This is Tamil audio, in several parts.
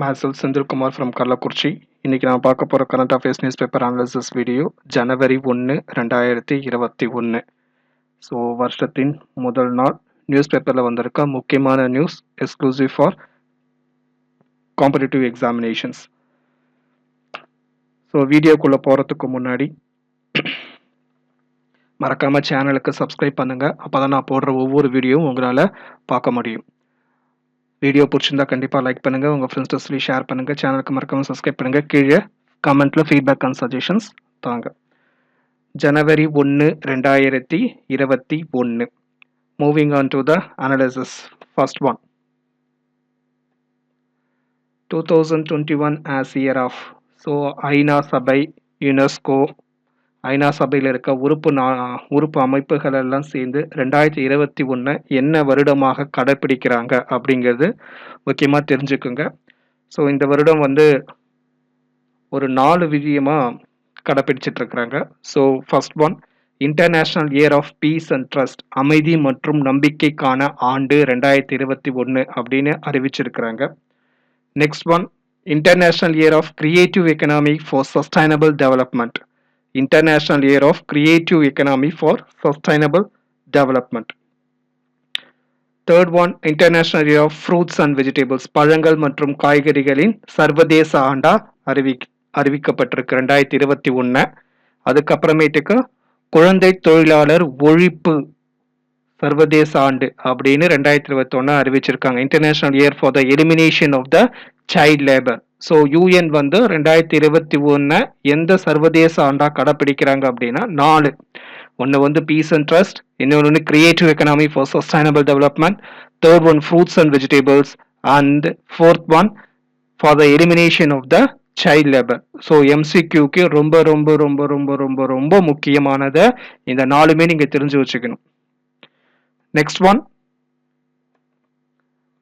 மேசல் செந்தில்குமார் ஃப்ரம் கள்ளக்குறிச்சி இன்றைக்கி நான் பார்க்க போகிற current affairs news paper analysis video ஜனவரி ஒன்று ரெண்டாயிரத்தி இருபத்தி ஒன்று ஸோ வருஷத்தின் முதல் நாள் நியூஸ் பேப்பரில் வந்திருக்க முக்கியமான news exclusive for competitive examinations so வீடியோக்குள்ளே போகிறதுக்கு முன்னாடி மறக்காமல் சேனலுக்கு சப்ஸ்கிரைப் பண்ணுங்கள் அப்போ தான் நான் போடுற ஒவ்வொரு வீடியோவும் உங்களால் பார்க்க முடியும். வீடியோ பிடிச்சிருந்தா கண்டிப்பாக லைக் பண்ணுங்கள் உங்கள் ஃப்ரெண்ட்ஸ் சொல்லி ஷேர் பண்ணுங்கள் சேனலுக்கு மறக்காமல் சப்ஸ்கிரைப் பண்ணுங்கள் கீழே கமெண்ட்டில் ஃபீட்பேக் அண்ட் சஜஷன்ஸ் தாங்க. ஜனவரி ஒன்று ரெண்டாயிரத்தி இருபத்தி ஒன்று moving on to the analysis first one two thousand twenty one as year of so ஐநா சபை யுனெஸ்கோ ஐநா சபையில் இருக்க உறுப்பு நா உறுப்பு அமைப்புகள் எல்லாம் சேர்ந்து ரெண்டாயிரத்தி இருபத்தி ஒன்று என்ன வருடமாக கடைப்பிடிக்கிறாங்க அப்படிங்கிறது முக்கியமாக தெரிஞ்சுக்குங்க. ஸோ இந்த வருடம் வந்து ஒரு நாலு விதியமாக கடைப்பிடிச்சிட்ருக்குறாங்க. So first one international year of peace and trust அமைதி மற்றும் நம்பிக்கைக்கான ஆண்டு ரெண்டாயிரத்தி இருபத்தி ஒன்று அப்படின்னு அறிவிச்சிருக்கிறாங்க. Next one international year of creative economy for sustainable development International Year of Creative Economy for Sustainable Development. Third one international year of fruits and vegetables பழங்கள் மற்றும் காய்கறிகளின் சர்வதேச ஆண்டா அறிவி அறிவிக்கப்பட்டிருக்கு ரெண்டாயிரத்தி இருபத்தி ஒன்று அதுக்கப்புறமேட்டுக்கு குழந்தை தொழிலாளர் ஒழிப்பு சர்வதேச ஆண்டு அப்படின்னு ரெண்டாயிரத்தி இருபத்தி ஒன்று அறிவிச்சிருக்காங்க international year for the elimination of the child labour so UN வந்து ரெண்டாயிரத்தி இருபத்தி ஒன்று எந்த சர்வதேச ஆண்டா கடைப்பிடிக்கிறாங்க அப்படின்னா நாலு. ஒன்று வந்து பீஸ் அண்ட் ட்ரஸ்ட் இன்னொன்று வந்து creative economy for sustainable development third one fruits and vegetables and fourth one for the elimination of the child labour so எம்சிக்யூக்கு ரொம்ப ரொம்ப ரொம்ப ரொம்ப ரொம்ப ரொம்ப முக்கியமானதை இந்த நாலுமே நீங்கள் தெரிஞ்சு வச்சுக்கணும். நெக்ஸ்ட் ஒன்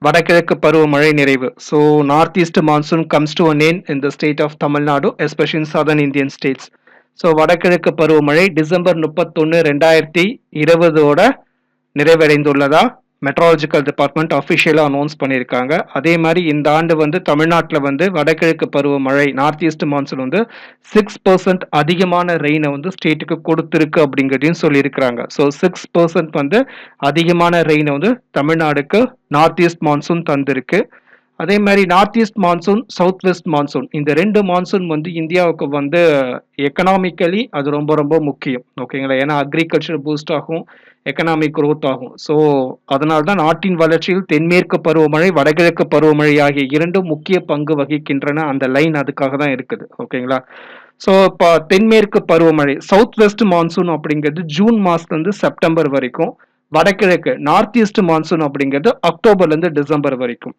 வடகிழக்கு பருவமழை நிறைவு. So north east monsoon comes to an end in the state of Tamil Nadu especially in southern Indian states so வடகிழக்கு பருவமழை டிசம்பர் முப்பத்தொன்று ரெண்டாயிரத்தி இருபதோட நிறைவடைந்துள்ளதா? மெட்ராலஜிக்கல் டிபார்ட்மெண்ட் அஃபிஷியலாக அனௌன்ஸ் பண்ணியிருக்காங்க. அதே மாதிரி இந்த ஆண்டு வந்து தமிழ்நாட்டில் வந்து வடகிழக்கு பருவமழை நார்த் ஈஸ்ட் மான்சூன் வந்து சிக்ஸ் பர்சன்ட் அதிகமான ரெயினை வந்து ஸ்டேட்டுக்கு கொடுத்துருக்கு அப்படிங்கிறதையும் சொல்லியிருக்கிறாங்க. ஸோ சிக்ஸ் பர்சன்ட் வந்து அதிகமான ரெயினை வந்து தமிழ்நாடுக்கு நார்த் ஈஸ்ட் மான்சூன் தந்திருக்கு. அதே மாதிரி north east monsoon south west monsoon இந்த ரெண்டு மான்சூன் வந்து இந்தியாவுக்கு வந்து எக்கனாமிக்கலி அது ரொம்ப ரொம்ப முக்கியம். ஓகேங்களா ஏன்னா அக்ரிகல்ச்சர் பூஸ்ட் ஆகும் எக்கனாமிக் குரோத் ஆகும். ஸோ அதனால தான் நாட்டின் வளர்ச்சியில் தென்மேற்கு பருவமழை வடகிழக்கு பருவமழை ஆகிய இரண்டும் முக்கிய பங்கு வகிக்கின்றன. அந்த லைன் அதுக்காக தான் இருக்குது. ஓகேங்களா ஸோ இப்போ தென்மேற்கு பருவமழை சவுத் வெஸ்ட் மான்சூன் அப்படிங்கிறது ஜூன் மாதத்துலேருந்து செப்டம்பர் வரைக்கும். வடகிழக்கு நார்த் ஈஸ்ட் மான்சூன் அப்படிங்கிறது அக்டோபர்லேருந்து டிசம்பர் வரைக்கும்.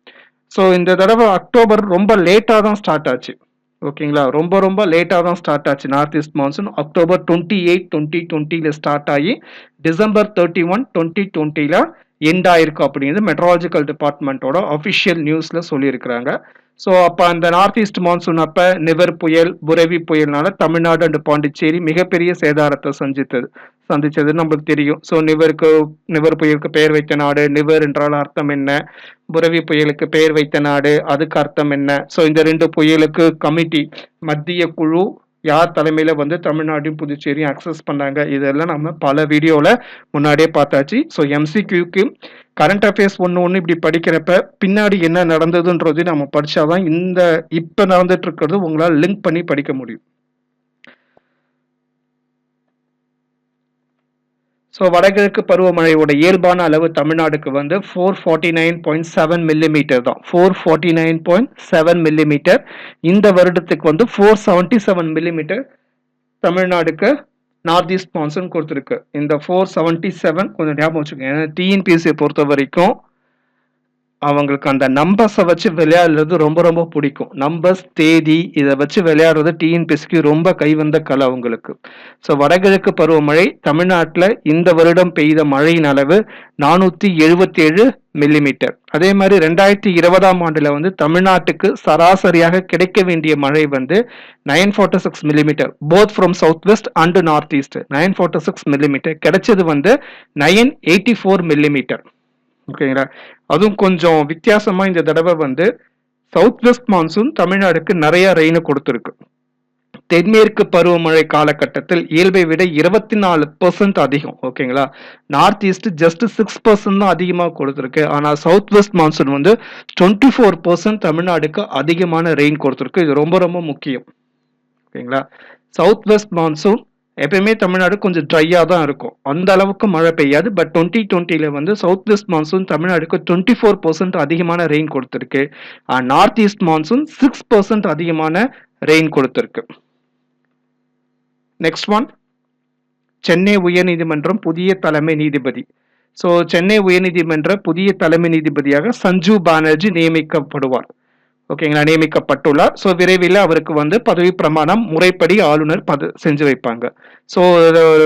ஸோ இந்த தடவை அக்டோபர் ரொம்ப லேட்டாக தான் ஸ்டார்ட் ஆச்சு. ஓகேங்களா ரொம்ப ரொம்ப லேட்டாக தான் ஸ்டார்ட் ஆச்சு. North east monsoon October twenty eight twenty டுவெண்ட்டியில் ஸ்டார்ட் ஆகி டிசம்பர் தேர்ட்டி ஒன் டுவெண்ட்டி டுவெண்ட்டியில் எண்ட் ஆயிருக்கு அப்படிங்கிறது மெட்ரலாஜிக்கல் டிபார்ட்மெண்ட்டோட அஃபிஷியல் நியூஸில் சொல்லியிருக்கிறாங்க. ஸோ அப்போ அந்த நார்த் ஈஸ்ட் மான்சூன் அப்போ நிவர் புயல் புரவி புயல்னால தமிழ்நாடு அண்ட் பாண்டிச்சேரி மிகப்பெரிய சேதாரத்தை சந்தித்தது சந்திச்சது நம்மளுக்கு தெரியும். ஸோ நிவருக்கு நிவர் புயலுக்கு பெயர் வைத்த நாடு நிவர் என்றால் அர்த்தம் என்ன? புரவி புயலுக்கு பெயர் வைத்த நாடு அதுக்கு அர்த்தம் என்ன? ஸோ இந்த ரெண்டு புயலுக்கு கமிட்டி மத்திய குழு யார் தலைமையில் வந்து தமிழ்நாடும் புதுச்சேரியும் அக்சஸ் பண்ணாங்க இதெல்லாம் நம்ம பல வீடியோவில் முன்னாடியே பார்த்தாச்சு. ஸோ எம்சிக்யூக்கு கரண்ட் அஃபேர்ஸ் ஒன்று ஒன்று இப்படி படிக்கிறப்ப பின்னாடி என்ன நடந்ததுன்றது நம்ம படிச்சாதான் இந்த இப்போ நடந்துட்டு இருக்கிறது உங்களால் லிங்க் பண்ணி படிக்க முடியும். ஸோ வடகிழக்கு பருவமழையோட இயல்பான அளவு தமிழ்நாடுக்கு வந்து four forty nine point seven millimetre தான். Four forty nine point seven millimetre இந்த வருடத்துக்கு வந்து ஃபோர் செவன்ட்டி செவன் மில்லிமீட்டர் தமிழ்நாடுக்கு நார்த் ஈஸ்ட் மான்சூன் கொடுத்துருக்கு. இந்த ஃபோர் செவன்ட்டி செவன் கொஞ்சம் ஞாபகம் வச்சுக்கோங்க. ஏன்னா டிஎன்பிஎஸ்சியை பொறுத்த வரைக்கும் அவங்களுக்கு அந்த நம்பர்ஸை வச்சு விளையாடுறது ரொம்ப ரொம்ப பிடிக்கும். நம்பர்ஸ் தேதி இதை வச்சு விளையாடுறது டிஎன்பிஎஸ்சிக்கு ரொம்ப கைவந்த கலை அவங்களுக்கு. ஸோ வடகிழக்கு பருவமழை தமிழ்நாட்டில் இந்த வருடம் பெய்த மழையின் அளவு நானூற்றி எழுபத்தி ஏழு மில்லிமீட்டர் அதே மாதிரி ரெண்டாயிரத்தி இருபதாம் ஆண்டில் வந்து தமிழ்நாட்டுக்கு சராசரியாக கிடைக்க வேண்டிய மழை வந்து nine forty six millimetre both from south west and north east nine forty six millimetre கிடைச்சது வந்து நைன் எயிட்டி ஃபோர் மில்லிமீட்டர் ஓகேங்களா? அதுவும் கொஞ்சம் வித்தியாசமா இந்த தடவை வந்து சவுத் வெஸ்ட் மான்சூன் தமிழ்நாடுக்கு நிறைய ரெயினை கொடுத்துருக்கு. தென்மேற்கு பருவமழை காலகட்டத்தில் இயல்பை விட இருபத்தி நாலு பெர்சன்ட் அதிகம் ஓகேங்களா? North east just six percent தான் அதிகமாக கொடுத்துருக்கு. ஆனால் சவுத் வெஸ்ட் மான்சூன் வந்து டுவெண்ட்டி ஃபோர் பர்சன்ட் தமிழ்நாடுக்கு அதிகமான ரெயின் கொடுத்துருக்கு. இது ரொம்ப ரொம்ப முக்கியம் ஓகேங்களா? சவுத் வெஸ்ட் மான்சூன் எப்பயுமே தமிழ்நாடு கொஞ்சம் ட்ரையாக தான் இருக்கும். அந்த அளவுக்கு மழை பெய்யாது. பட் டுவெண்ட்டி டுவெண்ட்டியில் வந்து சவுத் வெஸ்ட் மான்சூன் தமிழ்நாடுக்கு டுவெண்ட்டி ஃபோர் பர்சன்ட் அதிகமான ரெயின் கொடுத்துருக்கு. North east monsoon six percent அதிகமான ரெயின் கொடுத்துருக்கு. நெக்ஸ்ட் ஒன் சென்னை உயர்நீதிமன்றம் புதிய தலைமை நீதிபதி. ஸோ சென்னை உயர்நீதிமன்ற புதிய தலைமை நீதிபதியாக சஞ்சு பானர்ஜி நியமிக்கப்படுவார். ஓகேங்களா நியமிக்கப்பட்டுள்ளார். ஸோ விரைவில் அவருக்கு வந்து பதவி பிரமாணம் முறைப்படி ஆளுநர் பத செஞ்சு வைப்பாங்க. ஸோ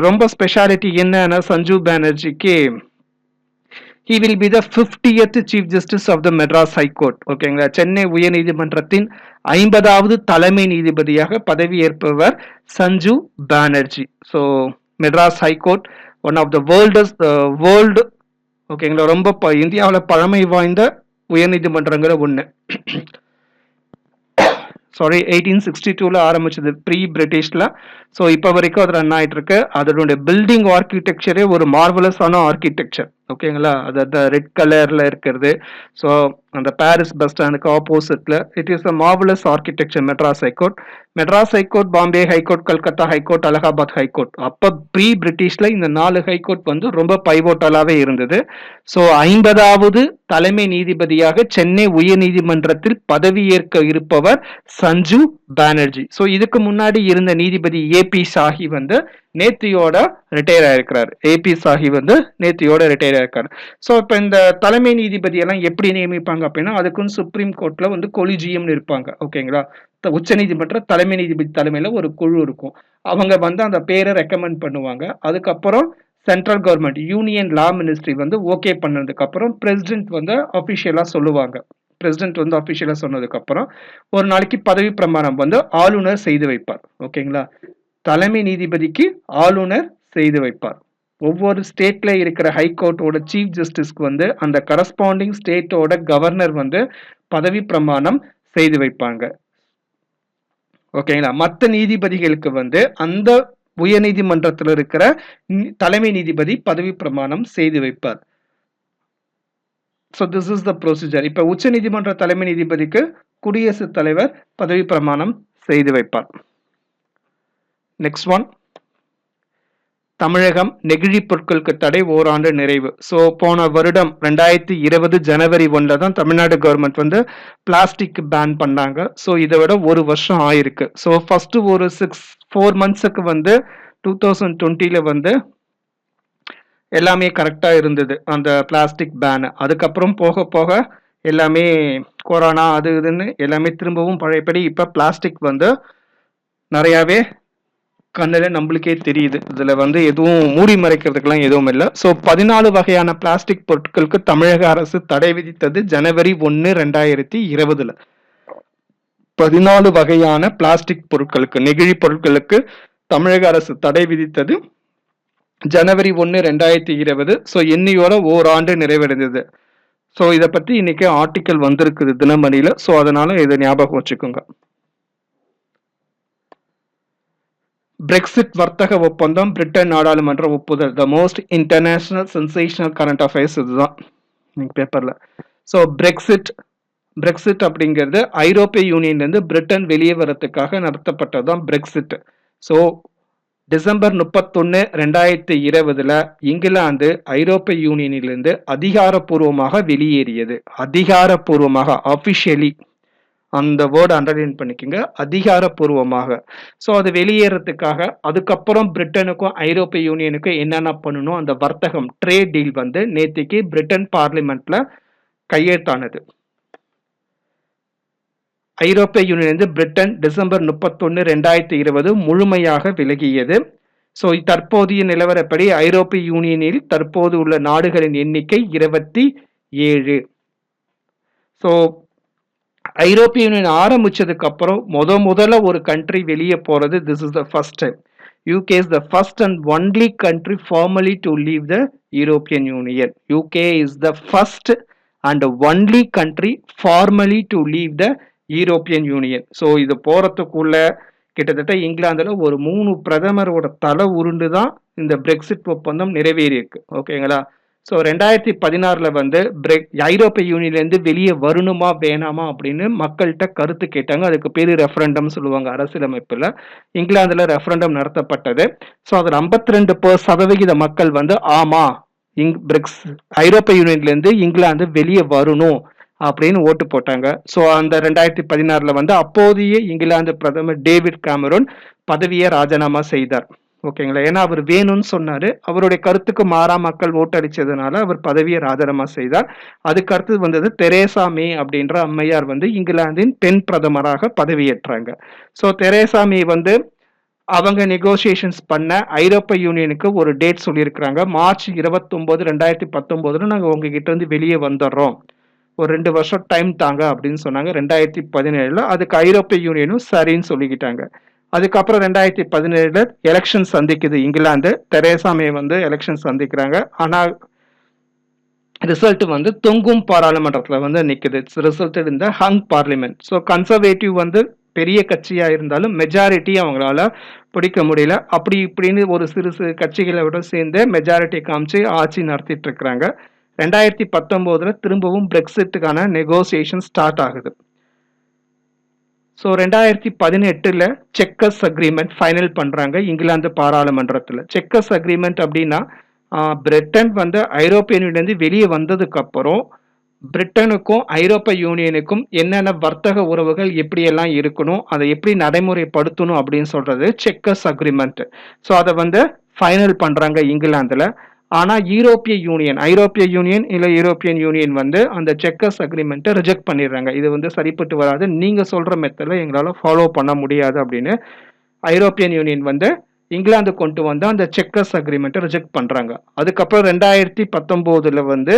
ரொம்ப ஸ்பெஷாலிட்டி என்னன்னா Sanju பானர்ஜிக்கு he will be the fiftieth chief justice of the Madras high court ஓகேங்களா சென்னை உயர்நீதிமன்றத்தின் ஐம்பதாவது தலைமை நீதிபதியாக பதவியேற்பவர் Sanju Banerjee. So Madras high court one of the world's world ஓகேங்களா ரொம்ப இந்தியாவில் பழமை வாய்ந்த உயர்நீதிமன்றங்கிற ஒன்று சாரி எயிட்டீன் சிக்ஸ்டி டூவில் ஆரம்பிச்சது ப்ரீ பிரிட்டிஷில் ஸோ இப்போ வரைக்கும் அது ரன் ஆகிட்டு இருக்கு அதனுடைய பில்டிங் ஆர்கிடெக்சரே ஒரு மார்வலஸான ஆர்கிடெக்சர் ஓகேங்களா அது அந்த ரெட் கலரில் இருக்கிறது. ஸோ அந்த பாரிஸ் பஸ் ஸ்டாண்டுக்கு ஆப்போசிட்ல it is a marvellous architecture Madras high court Madras high court Bombay high court Calcutta high court Allahabad high court அப்போ ப்ரீ பிரிட்டிஷில் இந்த நாலு ஹைகோர்ட் வந்து ரொம்ப பைவோட்டலாகவே இருந்தது. ஸோ ஐம்பதாவது தலைமை நீதிபதியாக சென்னை உயர்நீதிமன்றத்தில் பதவியேற்க இருப்பவர் சஞ்சு பானர்ஜி. ஸோ இதுக்கு முன்னாடி இருந்த நீதிபதி ஏ ஏபி சாஹி வந்து நேத்தியோட ரிட்டையர் ஆயிருக்கிறார். ஏபி சாஹி வந்து நேத்தியோட ரிட்டையர் ஆயிருக்காரு. ஸோ இப்போ இந்த தலைமை நீதிபதி எல்லாம் எப்படி நியமிப்பாங்க அப்படின்னா அதுக்குன்னு சுப்ரீம் கோர்ட்ல வந்து கொலிஜியம்னு இருப்பாங்க. ஓகேங்களா உச்ச நீதிமன்ற தலைமை நீதிபதி தலைமையில ஒரு குழு இருக்கும். அவங்க வந்து அந்த பேரை ரெக்கமெண்ட் பண்ணுவாங்க. அதுக்கப்புறம் central government union law ministry வந்து ஓகே பண்ணதுக்கு அப்புறம் பிரசிடென்ட் வந்து அஃபிஷியலாக சொல்லுவாங்க. பிரசிடென்ட் வந்து அஃபிஷியலாக சொன்னதுக்கப்புறம் ஒரு நாளைக்கு பதவி பிரமாணம் வந்து ஆளுநர் செய்து வைப்பார். ஓகேங்களா தலைமை நீதிபதிக்கு ஆளுநர் செய்து வைப்பார். ஒவ்வொரு ஸ்டேட்ல இருக்கிற ஹைகோர்ட்டோட சீஃப் ஜஸ்டிஸ்க்கு வந்து அந்த கரஸ்பாண்டிங் ஸ்டேட்டோட கவர்னர் வந்து பதவி பிரமாணம் செய்து வைப்பாங்க. ஓகேங்களா மற்ற நீதிபதிகளுக்கு வந்து அந்த உயர் நீதிமன்றத்தில் இருக்கிற தலைமை நீதிபதி பதவி பிரமாணம் செய்து வைப்பார். So this is the procedure இப்போ உச்ச நீதிமன்ற தலைமை நீதிபதிக்கு குடியரசுத் தலைவர் பதவி பிரமாணம் செய்து வைப்பார். நெக்ஸ்ட் ஒன் தமிழகம் நெகிழி பொருட்களுக்கு தடை ஓராண்டு நிறைவு. ஸோ போன வருடம் ரெண்டாயிரத்தி இருபது ஜனவரி ஒன்றில் தான் தமிழ்நாடு கவர்மெண்ட் வந்து பிளாஸ்டிக் பேன் பண்ணாங்க. ஸோ இதை விட ஒரு வருஷம் ஆயிருக்கு. ஸோ ஃபர்ஸ்ட் ஒரு சிக்ஸ் ஃபோர் மந்த்ஸுக்கு வந்து டூ தௌசண்ட் டுவெண்ட்டியில் வந்து எல்லாமே கரெக்டாக இருந்தது அந்த பிளாஸ்டிக் பேனு அதுக்கப்புறம் போக போக எல்லாமே கொரோனா அது இதுன்னு எல்லாமே திரும்பவும் பழையபடி இப்போ பிளாஸ்டிக் வந்து நிறையாவே கண்ணில் நம்மளுக்கே தெரியுது. இதில் வந்து எதுவும் மூடி மறைக்கிறதுக்கெல்லாம் எதுவும் இல்லை. ஸோ பதினாலு வகையான பிளாஸ்டிக் பொருட்களுக்கு தமிழக அரசு தடை விதித்தது ஜனவரி ஒன்று ரெண்டாயிரத்தி இருபதுல. பதினாலு வகையான பிளாஸ்டிக் பொருட்களுக்கு நெகிழி பொருட்களுக்கு தமிழக அரசு தடை விதித்தது ஜனவரி ஒன்று ரெண்டாயிரத்தி இருபது. ஸோ இன்னையோட ஓராண்டு நிறைவடைந்தது. ஸோ இதை பற்றி இன்னைக்கு ஆர்டிக்கல் வந்திருக்குது தினமணியில். ஸோ அதனால இதை ஞாபகம் வச்சுக்கோங்க. பிரெக்சிட் வர்த்தக ஒப்பந்தம் பிரிட்டன் நாடாளுமன்ற ஒப்புதல். The most international sensational current affairs இதுதான். பேப்பரில் ஸோ பிரெக்சிட் பிரெக்சிட் அப்படிங்கிறது ஐரோப்பிய யூனியன்லேருந்து பிரிட்டன் வெளியே வரத்துக்காக நடத்தப்பட்டது தான் பிரெக்சிட் ஸோ டிசம்பர் முப்பத்தொன்னு ரெண்டாயிரத்தி இருபதுல இங்கிலாந்து ஐரோப்பிய யூனியனிலிருந்து அதிகாரப்பூர்வமாக வெளியேறியது. அதிகாரப்பூர்வமாக ஆஃபிஷியலி அந்த வேர்டு அண்டர்லைன் பண்ணிக்கோங்க. அதிகாரப்பூர்வமாக. ஸோ அது வெளியேறதுக்காக அதுக்கப்புறம் பிரிட்டனுக்கும் ஐரோப்பிய யூனியனுக்கும் என்னென்ன பண்ணணும்? அந்த வர்த்தகம் ட்ரேட் டீல் வந்து நேத்திக்கு பிரிட்டன் பார்லிமெண்ட்ல கையெழுத்தானது. ஐரோப்பிய யூனியன் பிரிட்டன் டிசம்பர் முப்பத்தொன்னு ரெண்டாயிரத்தி இருபது முழுமையாக விலகியது. ஸோ தற்போதைய நிலவரப்படி ஐரோப்பிய யூனியனில் தற்போது உள்ள நாடுகளின் எண்ணிக்கை இருபத்தி ஏழு. ஸோ ஐரோப்பிய யூனியன் ஆரம்பிச்சதுக்கு அப்புறம் முத முதல்ல ஒரு கண்ட்ரி வெளியே போறது this is the first time UK is the first and only country formally to leave the European Union UK is the first and only country formally to leave the European Union so இது போறதுக்குள்ள கிட்டத்தட்ட இங்கிலாந்துல ஒரு மூணு பிரதமரோட தலை உருண்டு தான் இந்த பிரெக்சிட் ஒப்பந்தம் நிறைவேறியிருக்கு. ஓகேங்களா ஸோ ரெண்டாயிரத்தி பதினாறில் வந்து பிரெக் ஐரோப்பிய யூனியன்லேருந்து வெளியே வரணுமா வேணாமா அப்படின்னு மக்கள்கிட்ட கருத்து கேட்டாங்க. அதுக்கு பேர் ரெஃபரண்டம் சொல்லுவாங்க அரசியலமைப்பில். இங்கிலாந்தில் ரெஃபரண்டம் நடத்தப்பட்டது. ஸோ அதில் ஐம்பத்தி ரெண்டு சதவிகித மக்கள் வந்து ஆமா இங் பிரிக்ஸ் ஐரோப்பிய யூனியன்லேருந்து இங்கிலாந்து வெளியே வரணும் அப்படின்னு ஓட்டு போட்டாங்க. ஸோ அந்த ரெண்டாயிரத்தி பதினாறில் வந்து அப்போதைய இங்கிலாந்து பிரதமர் டேவிட் கேமரூன் பதவியை ராஜினாமா செய்தார். ஓகேங்களா? ஏன்னா அவர் வேணும்னு சொன்னாரு. அவருடைய கருத்துக்கு மாறா மக்கள் ஓட்டடிச்சதுனால அவர் பதவியை ராஜினாமா செய்தார். அதுக்கு அடுத்தது வந்தது தெரேசா மே அப்படின்ற அம்மையார் வந்து இங்கிலாந்தின் பெண் பிரதமராக பதவியேற்றாங்க. ஸோ தெரேசா மே வந்து அவங்க நெகோசியேஷன்ஸ் பண்ண ஐரோப்பிய யூனியனுக்கு ஒரு டேட் சொல்லியிருக்கிறாங்க. மார்ச் இருபத்தொம்போது ரெண்டாயிரத்தி பத்தொம்போதுல நாங்கள் உங்ககிட்ட இருந்து வெளியே வந்துடுறோம். ஒரு ரெண்டு வருஷம் டைம் தாங்க அப்படின்னு சொன்னாங்க. ரெண்டாயிரத்தி பதினேழுல அதுக்கு ஐரோப்பிய யூனியனும் சரின்னு சொல்லிக்கிட்டாங்க. அதுக்கப்புறம் ரெண்டாயிரத்தி பதினேழுல எலெக்ஷன் சந்திக்குது. இங்கிலாந்து தெரேசாமே வந்து எலெக்ஷன் சந்திக்கிறாங்க. ஆனால் ரிசல்ட் வந்து தொங்கும் பாராளுமன்றத்தில் வந்து நிற்குது ரிசல்ட் இந்த ஹங் பார்லிமெண்ட் ஸோ கன்சர்வேட்டிவ் வந்து பெரிய கட்சியா இருந்தாலும் மெஜாரிட்டி அவங்களால பிடிக்க முடியல. அப்படி இப்படின்னு ஒரு சிறு சிறு கட்சிகளோட சேர்ந்து மெஜாரிட்டி காமிச்சு ஆட்சி நடத்திட்டு இருக்கிறாங்க. ரெண்டாயிரத்தி பத்தொம்போதில் திரும்பவும் பிரெக்சிட்டுக்கான நெகோசியேஷன் ஸ்டார்ட் ஆகுது. ஸோ ரெண்டாயிரத்தி பதினெட்டில் செக்கஸ் அக்ரிமெண்ட் ஃபைனல் பண்ணுறாங்க இங்கிலாந்து பாராளுமன்றத்தில். செக்கஸ் அக்ரிமெண்ட் அப்படின்னா பிரிட்டன் வந்து ஐரோப்பிய யூனியன்லேருந்து வெளியே வந்ததுக்கப்புறம் பிரிட்டனுக்கும் ஐரோப்பிய யூனியனுக்கும் என்னென்ன வர்த்தக உறவுகள் எப்படியெல்லாம் இருக்கணும் அதை எப்படி நடைமுறைப்படுத்தணும் அப்படின்னு சொல்கிறது செக்கஸ் அக்ரிமெண்ட் ஸோ அதை வந்து ஃபைனல் பண்ணுறாங்க இங்கிலாந்தில். ஆனால் யூரோப்பிய யூனியன் ஐரோப்பிய யூனியன் இல்லை யூரோப்பியன் யூனியன் வந்து அந்த செக்கஸ் அக்ரிமெண்ட்டை ரிஜெக்ட் பண்ணிடுறாங்க. இது வந்து சரிப்பட்டு வராது. நீங்கள் சொல்கிற மெத்தடில் எங்களால் ஃபாலோ பண்ண முடியாது அப்படின்னு ஐரோப்பியன் யூனியன் வந்து இங்கிலாந்து கொண்டு வந்து அந்த செக்கஸ் அக்ரிமெண்ட்டை ரிஜெக்ட் பண்ணுறாங்க அதுக்கப்புறம் ரெண்டாயிரத்தி பத்தொம்போதில் வந்து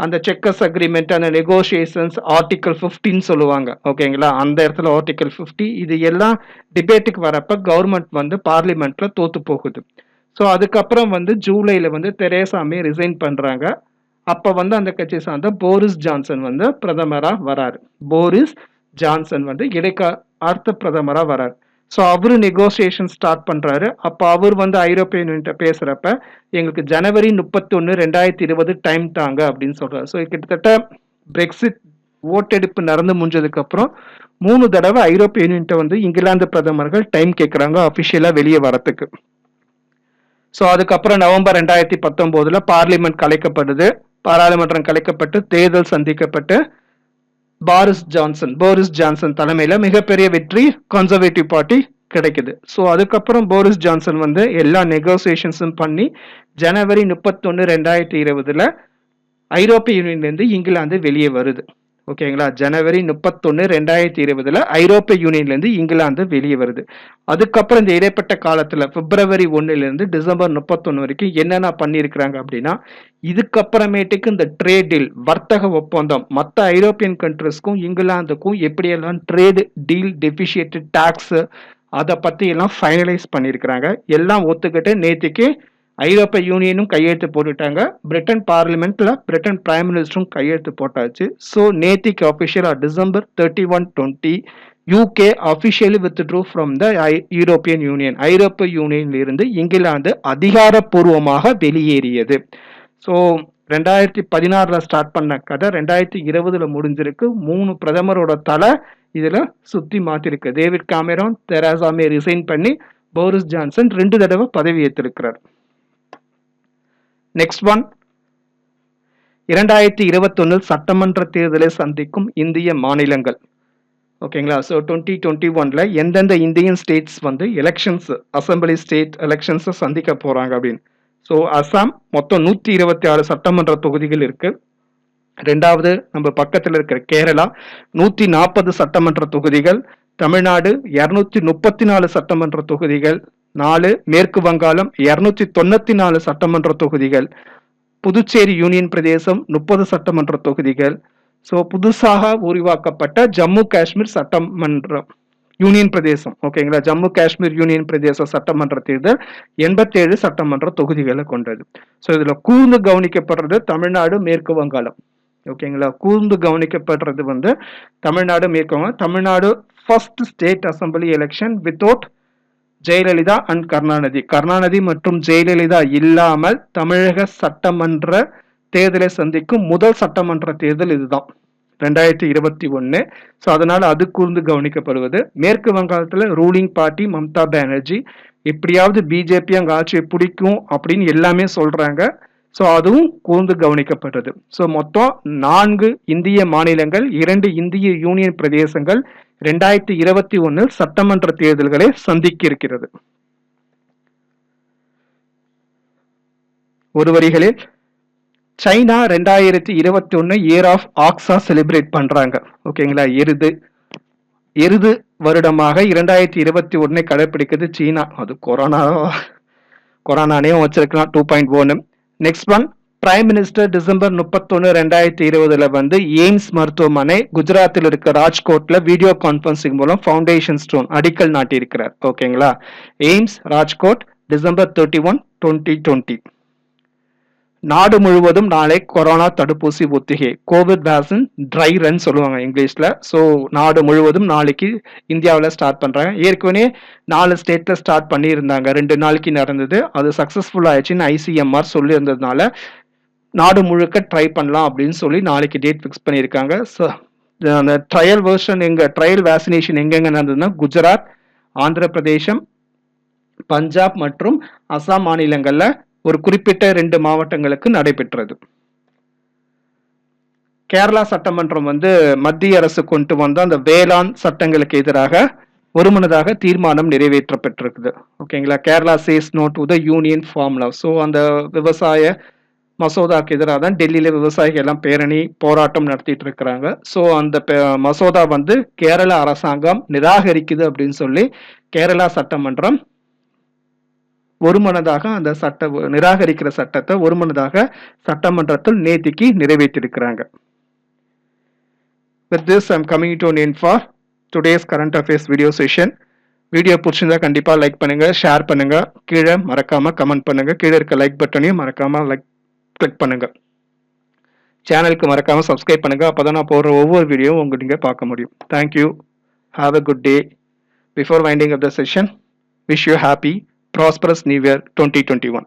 அந்த செக்கஸ் அக்ரிமெண்ட் அந்த நெகோசியேஷன்ஸ் ஆர்டிகல் ஃபிஃப்டின்னு சொல்லுவாங்க ஓகேங்களா அந்த இடத்துல ஆர்டிக்கல் ஃபிஃப்டி இது எல்லாம் டிபேட்டுக்கு வரப்போ கவர்மெண்ட் வந்து பார்லிமெண்ட்டில் தோற்று போகுது. ஸோ அதுக்கப்புறம் வந்து ஜூலையில் வந்து தெரேசாமே ரிசைன் பண்ணுறாங்க அப்போ வந்து அந்த கட்சி சார்ந்த போரிஸ் ஜான்சன் வந்து பிரதமராக வராரு. போரிஸ் ஜான்சன் வந்து இடைக்கா அடுத்த பிரதமராக வராரு. ஸோ அவரு நெகோசியேஷன் ஸ்டார்ட் பண்ணுறாரு அப்போ அவர் வந்து ஐரோப்பிய யூனியன்ட்ட பேசுகிறப்ப எங்களுக்கு ஜனவரி முப்பத்தொன்று ரெண்டாயிரத்தி இருபது டைம் தாங்க அப்படின்னு சொல்கிறார் ஸோ கிட்டத்தட்ட பிரெக்சிட் ஓட்டெடுப்பு நடந்து முடிஞ்சதுக்கப்புறம் மூணு தடவை ஐரோப்பிய யூனியன்ட்ட வந்து இங்கிலாந்து பிரதமர்கள் டைம் கேட்குறாங்க அஃபிஷியலாக வெளியே வரத்துக்கு. ஸோ அதுக்கப்புறம் நவம்பர் ரெண்டாயிரத்தி பத்தொம்போதில் பார்லிமெண்ட் கலைக்கப்படுது. பாராளுமன்றம் கலைக்கப்பட்டு தேர்தல் சந்திக்கப்பட்டு பாரிஸ் ஜான்சன் போரிஸ் ஜான்சன் தலைமையில் மிகப்பெரிய வெற்றி கன்சர்வேட்டிவ் பார்ட்டி கிடைக்குது. ஸோ அதுக்கப்புறம் போரிஸ் ஜான்சன் வந்து எல்லா நெகோசியேஷன்ஸும் பண்ணி ஜனவரி முப்பத்தொன்று ரெண்டாயிரத்தி இருபதுல ஐரோப்பிய யூனியன்லேருந்து இங்கிலாந்து வெளியே வருது. ஓகேங்களா? ஜனவரி முப்பத்தொன்னு ரெண்டாயிரத்தி இருபதுல ஐரோப்பிய யூனியன்லேருந்து இங்கிலாந்து வெளியே வருது. அதுக்கப்புறம் இந்த இடைப்பட்ட காலத்தில் பிப்ரவரி ஒன்றுலேருந்து டிசம்பர் முப்பத்தொன்னு வரைக்கும் என்னென்ன பண்ணியிருக்கிறாங்க அப்படின்னா இதுக்கப்புறமேட்டுக்கு இந்த ட்ரேட் டீல் வர்த்தக ஒப்பந்தம் மற்ற ஐரோப்பியன் கண்ட்ரிஸ்க்கும் இங்கிலாந்துக்கும் எப்படியெல்லாம் ட்ரேடு டீல் டெபிஷியேட்டட் டேக்ஸு அதை பற்றி எல்லாம் ஃபைனலைஸ் பண்ணியிருக்கிறாங்க. எல்லாம் ஒத்துக்கிட்டு நேற்றுக்கு ஐரோப்பிய யூனியனும் கையெழுத்து போட்டுட்டாங்க. பிரிட்டன் பார்லிமெண்ட்ல பிரிட்டன் பிரைம் மினிஸ்டரும் கையெழுத்து போட்டாச்சு. ஸோ நேத்திக்கு அஃபிஷியலா December thirty one twenty UK officially withdrew from the European Union ஐரோப்பிய யூனியன்ல இருந்து இங்கிலாந்து அதிகாரப்பூர்வமாக வெளியேறியது. ஸோ ரெண்டாயிரத்தி பதினாறுல ஸ்டார்ட் பண்ண கதை ரெண்டாயிரத்தி இருபதுல முடிஞ்சிருக்கு. மூணு பிரதமரோட தலை இதுல சுத்தி மாத்திருக்கு. David Cameron Theresa May resign பண்ணி போரிஸ் ஜான்சன் ரெண்டு தடவை பதவி ஏற்றிருக்கிறார் நெக்ஸ்ட் ஒன் இரண்டாயிரத்தி இருபத்தொன்னில் சட்டமன்ற தேர்தலை சந்திக்கும் இந்திய மாநிலங்கள். ஓகேங்களா ஸோ டுவெண்ட்டி டுவெண்ட்டி ஒன்ல எந்தெந்த இந்தியன் ஸ்டேட்ஸ் வந்து எலெக்ஷன்ஸ் அசம்பிளி ஸ்டேட் எலெக்ஷன்ஸை சந்திக்க போகிறாங்க அப்படின்னு. ஸோ அசாம் மொத்தம் நூற்றி இருபத்தி ஆறு சட்டமன்ற தொகுதிகள் இருக்குது ரெண்டாவது நம்ம பக்கத்தில் இருக்கிற கேரளா நூற்றி நாற்பது சட்டமன்ற தொகுதிகள். தமிழ்நாடு இரநூத்தி முப்பத்தி நாலு சட்டமன்ற தொகுதிகள். நாலு மேற்கு வங்காளம் இருநூத்தி தொண்ணூத்தி நாலு சட்டமன்ற தொகுதிகள் புதுச்சேரி யூனியன் பிரதேசம் முப்பது சட்டமன்ற தொகுதிகள். ஸோ புதுசாக உருவாக்கப்பட்ட ஜம்மு காஷ்மீர் சட்டமன்றம் யூனியன் பிரதேசம். ஓகேங்களா ஜம்மு காஷ்மீர் யூனியன் பிரதேச சட்டமன்ற தேர்தல் எண்பத்தேழு சட்டமன்ற தொகுதிகளை கொண்டது. ஸோ இதில் கூர்ந்து கவனிக்கப்படுறது தமிழ்நாடு மேற்கு வங்காளம். ஓகேங்களா கூர்ந்து கவனிக்கப்படுறது வந்து தமிழ்நாடு மேற்கு வங்காளம். Tamil Nadu first state assembly election without Jayalalithaa and Karunanidhi. Karunanidhi மற்றும் ஜெயலலிதா இல்லாமல் தமிழக சட்டமன்ற தேர்தலை சந்திக்கும் முதல் சட்டமன்ற தேர்தல் இதுதான். ரெண்டாயிரத்தி இருபத்தி ஒன்னு. ஸோ அதனால அது கூர்ந்து கவனிக்கப்படுவது மேற்கு வங்காளத்தில் ரூலிங் பார்ட்டி மம்தா பானர்ஜி எப்படியாவது பிஜேபி அங்கே ஆட்சியை பிடிக்கும் அப்படின்னு எல்லாமே சொல்றாங்க. ஸோ அதுவும் கூர்ந்து கவனிக்கப்பட்டது ஸோ மொத்தம் நான்கு இந்திய மாநிலங்கள் இரண்டு இந்திய யூனியன் பிரதேசங்கள் ரெண்டாயிரத்தி இருபத்தி ஒன்னில் சட்டமன்ற தேர்தல்களை சந்திக்க இருக்கிறது ஒரு வரிகளில் சைனா ரெண்டாயிரத்தி இருபத்தி ஒன்னு இயர் ஆஃப் ஆக்ஸா செலிப்ரேட் பண்றாங்க. ஓகேங்களா? எருது. எருது வருடமாக இரண்டாயிரத்தி இருபத்தி ஒன்னை கடைபிடிக்கிறது சீனா. அது கொரோனா கொரோனானையும் வச்சிருக்கலாம் டூ பாயிண்ட் ஒன்னு next one prime minister December முப்பத்தொன்னு ரெண்டாயிரத்தி இருபதுல வந்து எய்ம்ஸ் மருத்துவமனை குஜராத்தில் இருக்க ராஜ்கோட்ல வீடியோ கான்பரன்சிங் மூலம் ஃபவுண்டேஷன் ஸ்டோன் அடிக்கல் நாட்டியிருக்கிறார். ஓகேங்களா? AIIMS Rajkot December thirty one twenty twenty நாடு முழுவதும் நாளை கொரோனா தடுப்பூசி ஒத்திகை கோவிட் வேக்சின் ட்ரை ரன் சொல்லுவாங்க இங்கிலீஷ்ல. ஸோ நாடு முழுவதும் நாளைக்கு இந்தியாவில் ஸ்டார்ட் பண்றாங்க. ஏற்கனவே நாலு ஸ்டேட்ல ஸ்டார்ட் பண்ணியிருந்தாங்க. ரெண்டு நாளைக்கு நடந்தது. அது சக்சஸ்ஃபுல் ஆயிடுச்சுன்னு ஐசிஎம்ஆர் சொல்லியிருந்ததுனால நாடு முழுக்க ட்ரை பண்ணலாம் அப்படின்னு சொல்லி நாளைக்கு டேட் ஃபிக்ஸ் பண்ணியிருக்காங்க. ஸோ அந்த ட்ரையல் வெர்ஷன் எங்கே ட்ரையல் வேக்சினேஷன் எங்கெங்க நடந்ததுன்னா குஜராத் ஆந்திர பிரதேசம் பஞ்சாப் மற்றும் அசாம் மாநிலங்களில் ஒரு குறிப்பிட்ட ரெண்டு மாவட்டங்களுக்கு நடைபெற்றது. கேரளா சட்டமன்றம் வந்து மத்திய அரசு கொண்டு வந்த அந்த வேளாண் சட்டங்களுக்கு எதிராக ஒருமனதாக தீர்மானம் நிறைவேற்றப்பட்டிருக்குது. ஓகேங்களா Kerala says no to the union farm law. So அந்த விவசாய மசோதாக்கு எதிராக தான் டெல்லியில் விவசாயிகள் எல்லாம் பேரணி போராட்டம் நடத்திட்டு இருக்கிறாங்க. ஸோ அந்த மசோதா வந்து கேரள அரசாங்கம் நிராகரிக்குது அப்படின்னு சொல்லி கேரளா சட்டமன்றம் ஒருமனதாக அந்த சட்ட நிராகரிக்கிற சட்டத்தை ஒருமனதாக சட்டமன்றத்தில் நேத்திக்கு நிறைவேற்றியிருக்கிறாங்க with this I'm coming to an end for today's current affairs video session video பிடிச்சிருந்தா கண்டிப்பாக லைக் பண்ணுங்கள் ஷேர் பண்ணுங்கள் கீழே மறக்காமல் கமெண்ட் பண்ணுங்க. கீழே இருக்க லைக் பட்டனையும் மறக்காமல் லைக் கிளிக் பண்ணுங்க. சேனலுக்கு மறக்காம சப்ஸ்கிரைப் பண்ணுங்க. அப்பதான் நான் போடுற ஒவ்வொரு வீடியோவும் உங்களுக்கு நீங்க பார்க்க முடியும். Thank you have a good day before winding up the session wish you happy prosperous new year twenty twenty one